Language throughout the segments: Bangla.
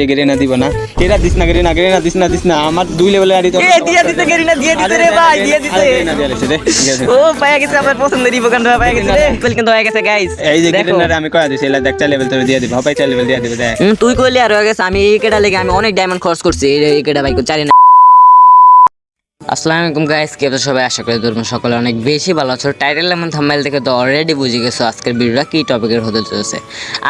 এই গেরিনা দিব না। এরা দিস না গেরিনা গেরিনা দিস না দিস না। আমার দুই লেভেলের আইডি তো এ দিয়ে দিতে গেরিনা দিয়ে দিতে রে ভাই দিয়ে দিতে গেরিনা দিয়ে দিছে রে ঠিক আছে। ও পায়া গেছে আমার পছন্দের ইভোকানটা পায়া গেছে রে। বেল কিন্তু হয়ে গেছে গাইস এই যে গেরিনারে আমি কয়া দিছি এলা দেখ লেভেল তোরে দিয়ে দিব হপাই চার লেভেল দিয়ে দিবে তুই কইলি আর হয়ে গেছে আমি এই লেগে আমি অনেক ডায়মন্ড খরচ করছি এই কেটা বাইক চারি না আসসালামু আলাইকুম গাইস কে সবাই? আশা করি তোমরা সকলে অনেক বেশি ভালো আছো। টাইটেল এবং থাম্বনেল দেখে তো অলরেডি বুঝে গেছো আজকের ভিডিওটা কি টপিকের হতে চলেছে।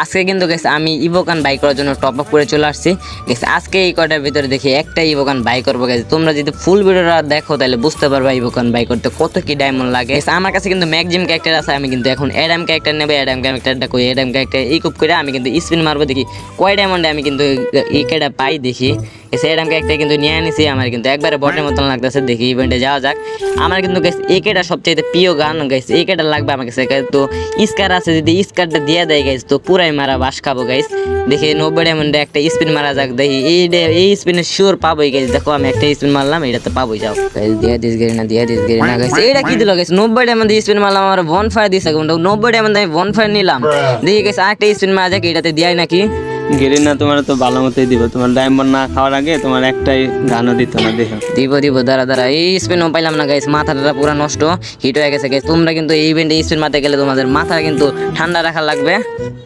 আজকে কিন্তু গেছে আমি ইভোকান বাই করার জন্য টপ আপ করে চলে আসছি। গেছে আজকে এই কয়টার ভিতরে দেখি একটা ইভোকান বাই করব গেছে তোমরা যদি ফুল ভিডিওটা দেখো, তাহলে বুঝতে পারবা ইভোকান বাই করতে কত কি ডায়মন্ড লাগে। আমার কাছে কিন্তু ম্যাক্সিমাম ক্যারেক্টার আছে, আমি কিন্তু এখন অ্যাডাম ক্যারেক্টার নেবে অ্যাডাম ক্যারেক্টারটা কই? অ্যাডাম ক্যারেক্টার এই কুপ করে আমি কিন্তু স্পিন মারবো, দেখি কয় ডায়মন্ডে আমি কিন্তু এই কেটা পাই দেখি। এসে অ্যাডাম ক্যারেক্টার কিন্তু নিয়ে আনিছি, আমার কিন্তু একবারে বটের মতন লাগতেছে দেখি ইভেন্টে যাওয়া যাক। আমার কিন্তু গেছে একেটা সবচেয়ে প্রিয় গান গেছে একেটা লাগবে আমার কাছে। তো স্কার আছে যদি স্কারটা দিয়ে দেয় গাইস তো পুরাই মারা বাস খাব গাইস দেখি নব্বই ডায়মন্ডে একটা স্পিন মারা যাক দেখি। এই এই স্পিনে শিওর পাবোই গাইস দেখো আমি একটা স্পিন মারলাম এটা তো পাবোই যাও। গাইস দিয়ে দিস গেরি না দিয়ে দিস গেরি না গাইস এটা কি দিল গাইস নব্বই ডায়মন্ডে স্পিন মারলাম আমার বন ফায়ার দিছে নব্বই ডায়মন্ডে আমি বন ফায়ার নিলাম দেখি গাইস আরেকটা স্পিন মারা যাক এটাতে দেয় নাকি? গেরিনা তোমার তো ভালো মতোই দিব। তোমার ডায়মন্ড না খাওয়ার আগে তোমার একটাই গানও দিত না দেখো। দিব দিব দাঁড়া দাঁড়া। এই স্পিনও পাইলাম না গাইস মাথাটা পুরো নষ্ট হিট হয়ে গেছে গাইস তোমরা কিন্তু এই ইভেন্টে স্পিন মারতে গেলে তোমাদের মাথা কিন্তু ঠান্ডা রাখা লাগবে।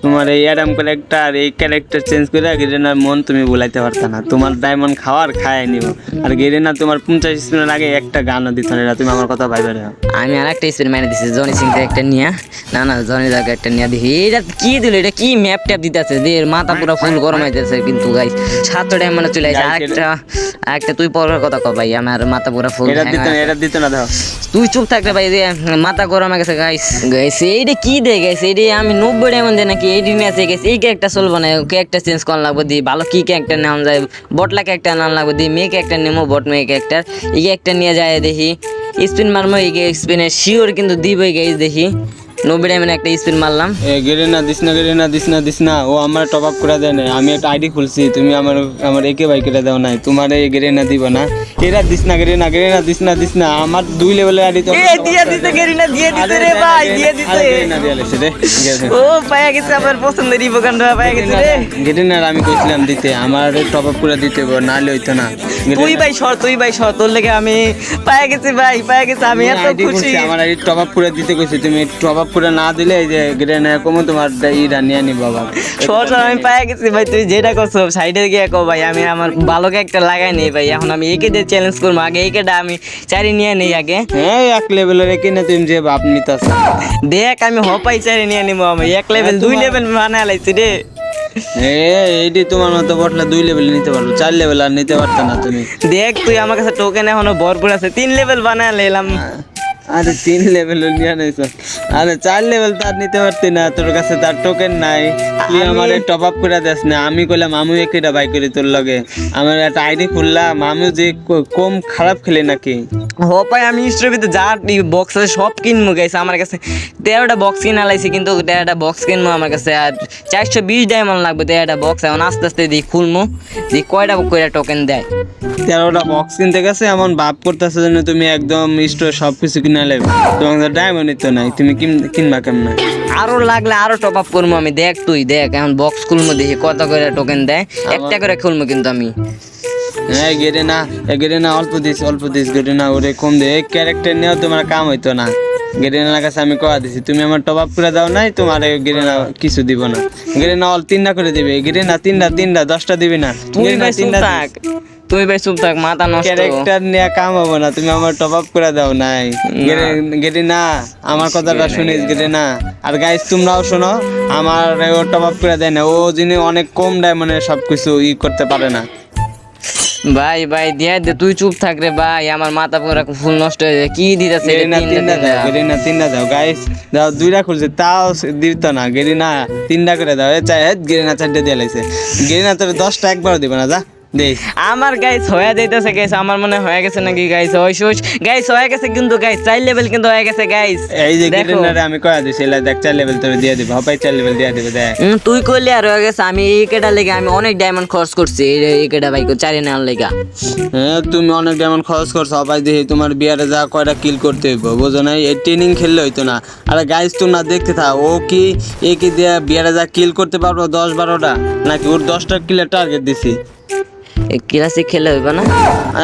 তোমার এই অ্যাডাম ক্যারেক্টার এই ক্যারেক্টার চেঞ্জ করে গেরিনার মন তুমি ভুলাইতে পারতা না। তোমার ডায়মন্ড খাওয়ার খায় নিব। আর গেরিনা তোমার পঞ্চাশ স্পিনের আগে একটা গানও দিত না। তুমি আমার কথা ভাইবে না। আমি আর একটা স্পিন মেরে দিছি জনি সিং একটা নিয়ে। না না জনি দাকে একটা নিয়ে দেখি এটা কি দিল এটা কি ম্যাপ ট্যাপ দিতেছে দিয়ে মাথা পুরো ফুল গরম হইতেছে কিন্তু গাইস সাতটা টাইম মানে চলে আসে। আরেকটা আরেকটা তুই পরের কথা কো ভাই আমার মাথা পুরো ফুল এটা দিত না এটা দিত না দেখো তুই চুপ থাকলে ভাই যে মাথা গরম হয়ে গেছে গাইস গাইস এইটা কি দে গাইস এইটা আমি নব্বই ডায়মন্ড দেয় নাকি এইটি নিয়ে আছে গাইস এই ক্যারেক্টার চলবো না ক্যারেক্টার চেঞ্জ করা লাগবে দি ভালো কি ক্যারেক্টার নাম যায় বটলা ক্যারেক্টার নাম লাগবে দি মেয়ে ক্যারেক্টার নেব বট মেয়ে ক্যারেক্টার এই ক্যারেক্টার নিয়ে যায় দেখি। স্পিন মারবো এই স্পিনের শিওর কিন্তু দিবই গাইস দেখি। নব্বই ডায়মন্ড একটা স্পিন মারলাম। এ গেরিনা দিস না গেরিনা দিস না দিস না। ও আমার টপ আপ করে দেয় নাই। আমি একটা আইডি খুলছি তুমি আমার আমার একে বাই দাও নাই। তোমার এই গেরিনা দিব না। এরা দিস না গেরিনা গেরিনা দিস না দিস না। আমার দুই লেভেলের আইডি তো দিয়ে দিতে গেরিনা দিয়ে দিতে রে ভাই দিয়ে দিতে গেরিনা দিয়ে লেছে রে। ঠিক আছে ও পায়া গেছে আমার পছন্দের ইভোকানটা পায়া গেছে রে। গেরিনার আমি কইছিলাম দিতে। আমার টপ আপ করে দিতে নাহলে হইতো না। তুই ভাই সর তুই ভাই সর তোর লেগে আমি পায়া গেছি ভাই পায়া গেছি আমি এত খুশি। আমার আইডি টপ আপ করে দিতে কইছি। তুমি টপ আপ করে না দিলে এই যে গেরিনা কমো তোমার ইরা নিয়ে আবার। সর সর আমি পায়া গেছি ভাই তুই যেটা করছ সাইডে গিয়ে কো ভাই আমি আমার ভালোকে একটা লাগাই নেই ভাই এখন আমি একে দিয়ে চ্যালেঞ্জ করব। আগে একেটা আমি চারি নিয়ে নেই আগে। হ্যাঁ এক লেভেলের একে না তুমি যে বাপ নিতাস দেখ আমি হপাই চারি নিয়ে নিবো আমি এক লেভেল দুই লেভেল বানায় লাইছি রে। এইটি তোমার মতো বটলা দুই লেভেল নিতে পারব চার লেভেল আর নিতে পারতো না তুমি। দেখ তুই আমার কাছে টোকেন এখনও ভরপুর আছে তিন লেভেল বানায় লাইলাম। আরে তিন লেভেল নিয়ে নিছ আরে চার লেভেল তো আর নিতে পারতি না তোর কাছে তার টোকেন নাই। তুই আমার টপ আপ করে দেস না। আমি কইলাম মামু একটা বাই করি তোর লগে? আমার একটা আইডি খুললাম মামু যে কম খারাপ খেলে নাকি। হপাই আমি স্ট্রবিতে যা বক্স আছে সব কিনবো গাইছে আমার কাছে। তেরোটা বক্স কিনা লাইছি কিন্তু তেরোটা বক্স কিনবো আমার কাছে। আর চারশো বিশ ডায়মন্ড লাগবে তেরোটা বক্স এখন আস্তে আস্তে দিই খুলবো যে কয়টা কয়টা টোকেন দেয়? তেরোটা বক্স কিনতে গেছে এমন ভাব করতেছে জন্য তুমি একদম স্টোর সব কিছু কিনা নেবে তোমার তো ডায়মন্ড তো নাই তুমি কিন- কিনবা কেমন? আরও লাগলে আরও টপ আপ করব আমি। দেখ তুই দেখ এখন বক্স খুলবো দেখি কত করে টোকেন দেয়। একটা করে খুলবো কিন্তু আমি। হ্যাঁ গেরে না গেরে না অল্প দিস অল্প দিস গেরে না ওরে কম দে। এই ক্যারেক্টার নিয়েও তোমার কাম হইতো না। গেরেনার কাছে আমি কয়া দিছি তুমি আমার টপ আপ করে দাও নাই তোমার গেরেনা কিছু দিব না। গেরেনা অল তিনটা করে দিবে গেরেনা তিনটা তিনটা দশটা দিবি না। তুই ভাই চুপ থাক। তুই ভাই চুপ থাক মাথা নষ্ট। ক্যারেক্টার নিয়ে কাম হব না তুমি আমার টপ আপ করে দাও নাই। আমার কথাটা শুনিস আর গাইস তোমরাও শোনো আমার ও টপ আপ করে দেয় না। ও যিনি অনেক কম ডায়মন্ডে সব কিছু ই করতে পারে না। ভাই ভাই দিয়া দে তুই চুপ থাক রে ভাই আমার মাথা পুরো ফুল নষ্ট হয়ে যায়। কি দিতেছে গেরিনা তিনটা দাও গেরিনা তিনটা দাও গাইস দাও দুইটা খুলছে তাও দিত না গেরিনা তিনটা করে দাও এ চাই গেরিনা চারটে দিয়ে লাইছে। গেরিনা তোর দশটা একবার দিবে না যা। আমার গাইস হয়ে যাইতেছে গাইস আমার মনে হয়ে গেছে নাকি গাইস ওই সুচ গাইস হয়ে গেছে কিন্তু গাইস চার লেভেল কিন্তু হয়ে গেছে গাইস এই যে দেখো। আমি কয়া দিছি এলা দেখ চার লেভেল তোরে দিয়ে দিব হপাই চার লেভেল দিয়ে দিবে দেখ। তুই করলি আর হয়ে গেছে আমি এই কেটা লেগে আমি অনেক ডায়মন্ড খরচ করছি এই কেটা বাইক চারি নেওয়ার লেগা। হ্যাঁ তুমি অনেক যেমন খরচ করছ সবাই দেখি তোমার বিয়ারে যা কয়টা কিল করতে হইব বোঝো না এই ট্রেনিং খেললে হইতো না। আরে গাইজ না দেখতে থাক ও কি এ কি দিয়ে বিয়ারে যা কিল করতে পারব দশ বারোটা? নাকি ওর দশটা কিলের টার্গেট দিছি? ক্লাসিক খেলে হইব না?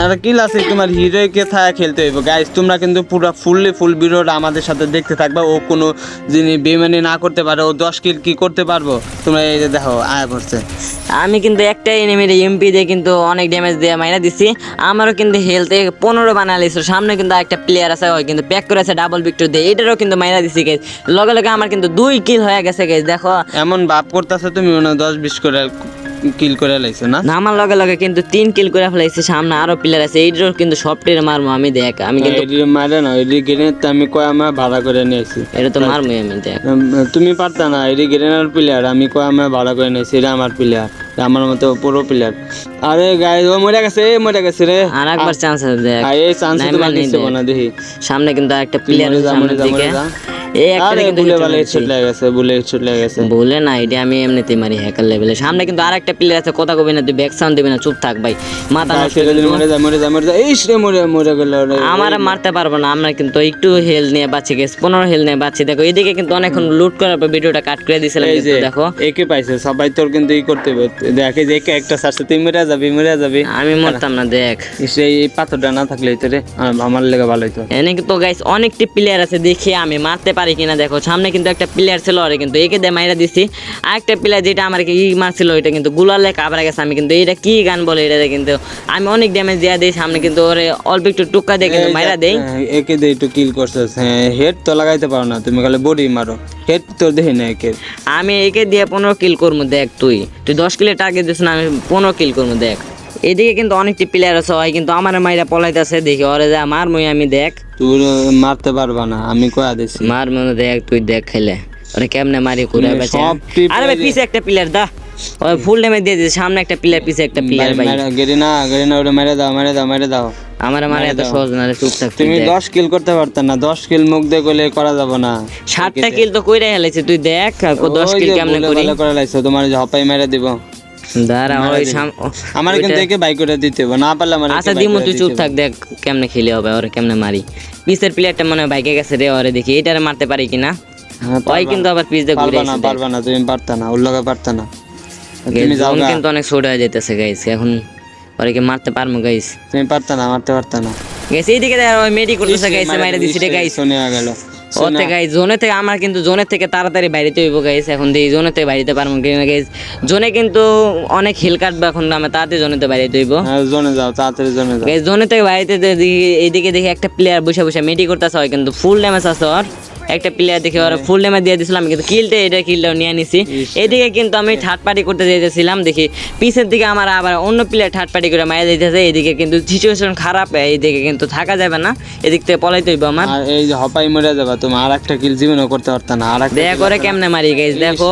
আর কিল আছে তোমার হিরোকে থাকা খেলতে হইব? গাইজ তোমরা কিন্তু পুরো ফুললি ফুল ভিডিওটা আমাদের সাথে দেখতে থাকবে। ও কোনো যিনি বেমানি না করতে পারে ও দশ কিল কি করতে পারব? তোমরা এই যে দেখো আয়া পড়ছে আমি কিন্তু একটা এনিমির এমপি দিয়ে কিন্তু অনেক ড্যামেজ দিয়ে মাইরা দিছি। আমারও কিন্তু হেলথে পনেরো বানালিস সামনে কিন্তু একটা প্লেয়ার আছে ওই কিন্তু প্যাক করে আছে ডাবল ভিক্টর দিয়ে। এটারও কিন্তু মাইরা দিছি গেছ লগে লগে আমার কিন্তু দুই কিল হয়ে গেছে গেছ দেখো। এমন ভাব করতেছে তুমি মনে দশ বিশ করে কিল করে লাইছো না? না, আমার লগে লগে কিন্তু তিন কিল করে ফেলাইছি সামনে আরও প্লেয়ার আছে। এইটারও কিন্তু সবটির মারবো আমি দেখ আমি কিন্তু এডি মারে না এডি গ্রেনেড তো আমি কয় আমার ভাড়া করে নিয়েছি। এটা তো মারবো আমি দেখ। তুমি পারতা না এডি গ্রেনার প্লেয়ার আমি কয় আমার ভাড়া করে নিয়েছি এটা আমার প্লেয়ার আমার মতো পুরো প্লেয়ার আরে গাই ও মরে গেছে এ মরে গেছে রে। আর একবার চান্স আছে দেখ। আর এই চান্স তোমার মানে দিচ্ছে না দেখি। সামনে কিন্তু একটা প্লেয়ার যা, দিকে। এই একটা কিন্তু বুলে hit হেডশট লেগে গেছে বুলে হেডশট লেগে গেছে। বলে না এটা আমি এমনিতেই মারি হ্যাকার লেভেলে সামনে কিন্তু আর একটা প্লেয়ার আছে কথা কবি না তুই ব্যাক সাউন্ড দিবি না চুপ থাক ভাই। মাথা নষ্ট। মরে যায় মরে যায় মরে যায় এই রে মরে মরে গেল আমার মারতে পারব না আমরা কিন্তু একটু হেল নিয়ে বাঁচি গেছি পনেরো হেল নিয়ে বাঁচি। দেখো এদিকে কিন্তু অনেকক্ষণ লুট করার পর ভিডিওটা কাট করে দিয়েছিলাম কিন্তু দেখো। একে পাইছে সবাই তোর কিন্তু ই করতে দেখে যে একে একটা সারছে তুই মরে যাবি মরে যাবি। আমি মরতাম না দেখ। সেই এই পাথরটা না থাকলে তো রে আমার লেগে ভালো হইতো। এনে কিন্তু গাইস অনেকটি প্লেয়ার আছে দেখি আমি মারতে পারি কিনা দেখো সামনে কিন্তু একটা প্লেয়ার ছিল ওরে কিন্তু একে দিয়ে মাইরা দিছি। আর একটা প্লেয়ার যেটা আমার ই মারছিল ওইটা কিন্তু গুলার লেখা আবার গেছে আমি কিন্তু এটা কি গান বলে এটা কিন্তু। আমি অনেক ড্যামেজ দেওয়া দিই সামনে কিন্তু ওরে অল্প একটু টুকা দিয়ে কিন্তু মাইরা দেই। একে দিয়ে একটু কিল করছিস হ্যাঁ হেড তো লাগাইতে পারো না তুমি খালি বডি মারো। হেড তো দেখি না একে। আমি একে দিয়ে পনেরো কিল করব দেখ তুই। তুই দশ কিলের টার্গেট দিস না আমি পনেরো কিল করব দেখ। এদিকে কিন্তু অনেকটি প্লেয়ার আছে হয় কিন্তু আমার মাইরা পলাইতেছে দেখি ওরে যা মার মই আমি দেখ। তুই মারতে পারবা না। আমি কয়া দিছি। মার মনে দেখ তুই দেখ খেলে। ওরে কেমনে মারি করে তুমি বেঁচে। আরে ভাই পিছে একটা প্লেয়ার দা। ওই ফুল ড্যামেজ দিয়ে দিছে সামনে একটা প্লেয়ার পিছে একটা প্লেয়ার ভাই। গেরি না গেরি না ওটা মেরে দাও মেরে দাও মেরে দাও। আমার মারে এত সহজ না রে, চুপ থাক তুমি দেখ। দশ কিল করতে পারত না দশ কিল মুখ দিয়ে গলে করা যাব না। সাতটা কিল তো কইরা হেলাইছে তুই দেখ ও দশ ওই কিল কেমনে করি। করে লাইছো তোমার যে হপাই মেরে দিব। দাঁড়া ওই আমার কিন্তু একে বাই করে দিতে হবে না পারলে আমার আচ্ছা দিমু তুই চুপ থাক দেখ কেমনে খেলে হবে ওরে কেমনে মারি। পিসের প্লেয়ারটা মনে হয় বাইকে গেছে রে ওরে দেখি এটারে মারতে পারি কিনা? ওই কিন্তু আবার পিস দিয়ে ঘুরে না পারবা না তুমি পারতা না ওর লগে পারতা না। তুমি যাও কিন্তু অনেক ছোট হয়ে যাইতেছে গাইস এখন ওরে কি মারতে পারব গাইস তুমি পারতা না মারতে পারতা না। গাইস এইদিকে দেখ ওই মেডি করতেছে গাইস মাইরা দিছি রে গাইস শুনে গেল। ওতে গাইস জোনে থেকে আমার কিন্তু জোনের থেকে তাড়াতাড়ি বাইরেতে হইব গাইস এখন দিয়ে জোনে থেকে বাইরেতে পারব কিনা গাইস জোনে কিন্তু অনেক হিল কাটবে এখন আমি তাড়াতাড়ি জোনেতে বাইরেতে হইব। হ্যাঁ জোনে যাও তাড়াতাড়ি জোনে যাও। গাইস জোনে থেকে বাইরেতে দেখি এইদিকে দেখি একটা প্লেয়ার বসে বসে মেডি করতেছে হয় কিন্তু ফুল ড্যামেজ আছে ওর। একটা প্লেয়ার দেখে ওরা ফুল ড্যামেজ দিয়ে দিছিলাম কিন্তু কিলটা এটা কিলটাও নিয়ে নিছি। এদিকে কিন্তু আমি থার্ড পার্টি করতে যেতেছিলাম দেখি। পিছের দিকে আমার আবার অন্য প্লেয়ার থার্ড পার্টি করে মারা দিতেছে এদিকে কিন্তু সিচুয়েশন খারাপ এইদিকে কিন্তু থাকা যাবে না এদিক থেকে পলাইতে হইব আমার। আর এই যে হপাই মরে যাবা তুমি আর একটা কিল জীবনও করতে পারতা না আর একটা দেখা করে কেমনে মারি গেছ দেখো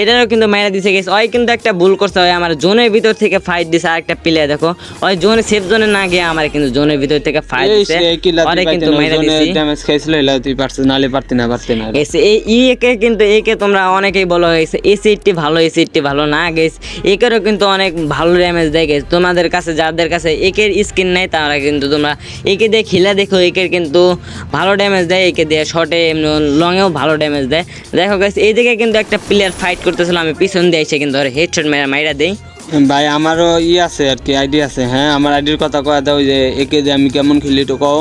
এটারও কিন্তু মাইরা দিছে গেছে ওই কিন্তু একটা ভুল করছে ওই আমার জোনের ভিতর থেকে ফাইট দিছে আর একটা প্লেয়ার দেখো। ওই জোনে সেফ জোনে না গিয়ে আমার কিন্তু জোনের ভিতর থেকে ফাইট দিছে কিলা কিন্তু মাইরা দিছি। ড্যামেজ খাইছিল এলা তুই পারছিস নালে পারতি না পারতি না গেছে। এই ই একে কিন্তু একে তোমরা অনেকেই বলো গেছে এই সিটটি ভালো এই সিটটি ভালো না গেছে। একেরও কিন্তু অনেক ভালো ড্যামেজ দেয় গেছে। তোমাদের কাছে যাদের কাছে একের স্কিন নেই তারা কিন্তু তোমরা একে দিয়ে খেলা দেখো একের কিন্তু ভালো ড্যামেজ দেয় একে দিয়ে শর্টে এমনি লংয়েও ভালো ড্যামেজ দেয়। দেখো গেছে এইদিকে কিন্তু একটা প্লেয়ার ফাইট করতেছিল আমি পিছন দিয়ে এসে কিন্তু হেডশট মেরা মাইরা দেই। ভাই আমারও ই আছে আর কি আইডি আছে। হ্যাঁ আমার আইডির কথা কয়া দাও যে একে যে আমি কেমন খেলি তো কও।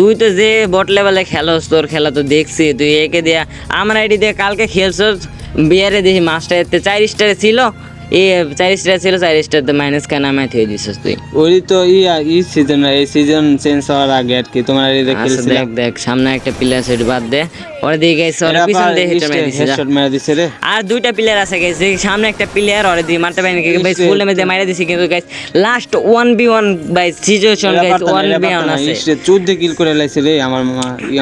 তুই তো যে বট লেভেলে খেলোস তোর খেলা তো দেখছি তুই একে দিয়া আমার আইডি দিয়ে কালকে খেলছস বিয়ারে দেখি মাস্টার এতে চার স্টারে ছিল এ চার স্টার ছিল চার স্টার তো মাইনাস কেন আমি থুয়ে দিছিস তুই। ওই তো ই ই সিজন এই সিজন চেঞ্জ হওয়ার আগে আর কি তোমার আইডি আচ্ছা দেখ দেখ সামনে একটা প্লেয়ার সেট বাদ দে ওরে দিয়ে গেছে ওরে পিছন দিয়ে হেঁটে মেরে দিছে হেডশট মেরে দিছে রে। আর দুইটা প্লেয়ার আছে গাইস সামনে একটা প্লেয়ার ওরে দিয়ে মারতে পারেনি গাইস ফুল ড্যামেজ দিয়ে মাইরা দিছি কিন্তু গাইস লাস্ট 1v1 বাই সিচুয়েশন গাইস 1v1 আছে। চোদ্দ কিল করে লাইছে রে আমার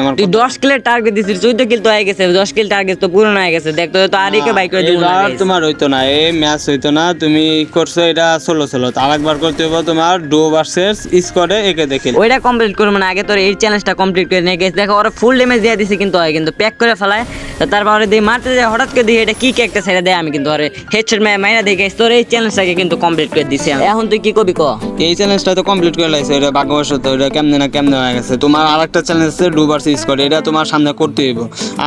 আমার তুই 10 কিলের টার্গেট দিছিস 14 কিল তো হয়ে গেছে 10 কিল টার্গেট তো পূরণ হয়ে গেছে দেখ তো আর একে বাইক করে দিব না তোমার হইতো না এই ম্যাচ হইতো না তুমি করছ এটা ষোলো ষোলো আরেকবার করতে হবে তোমার ডো ভার্সেস স্কোয়াডে একে দেখে ওইটা কমপ্লিট করব না আগে তোর এই চ্যালেঞ্জটা কমপ্লিট করে নিয়ে গেছে দেখো ওরা ফুল ড্যামেজ দিয়ে দিছে কিন্তু হয় কিন্তু প্যাক করে ফেলায়। তারপর ওরে দিয়ে মারতে যায়, হঠাৎ করে দিয়ে এটা কি একটা ছেড়ে দেয় আমি কিন্তু ওরে হেডশট মাইরা দিয়ে গেছে তোর এই চ্যালেঞ্জটাকে কিন্তু কমপ্লিট করে দিছি এখন তুই কি করবি ক? এই চ্যালেঞ্জটা তো কমপ্লিট করে লাইছে, এটা ভাগ্যবশত, এটা কেমনে না কেমনে হয়ে গেছে। তোমার আরেকটা চ্যালেঞ্জ আছে ডু ভার্সেস স্কোয়াড এটা তোমার সামনে করতে হইব।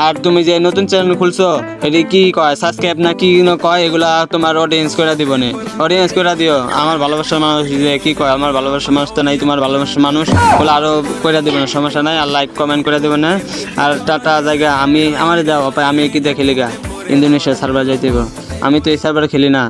আর তুমি যে নতুন চ্যানেল খুলছো, এটি কি কয় সাবস্ক্রাইব না কি কয়, এগুলা তোমার অডিয়েন্স করে দিব না। অডিয়েন্স করে দিও, আমার ভালোবাসার মানুষ যে কি কয়, আমার ভালোবাসার মানুষ তো নাই, তোমার ভালোবাসার মানুষ বলে আরও করে দিব না, সমস্যা নাই, আর লাইক কমেন্ট করে দিব না। আর টাটা জায়গা আমি আমার দাও আমি কি দেখে লিগা ইন্দোনেশিয়া সার্ভার যাইতে হইব। আমি তো এই সার্ভার খেলি না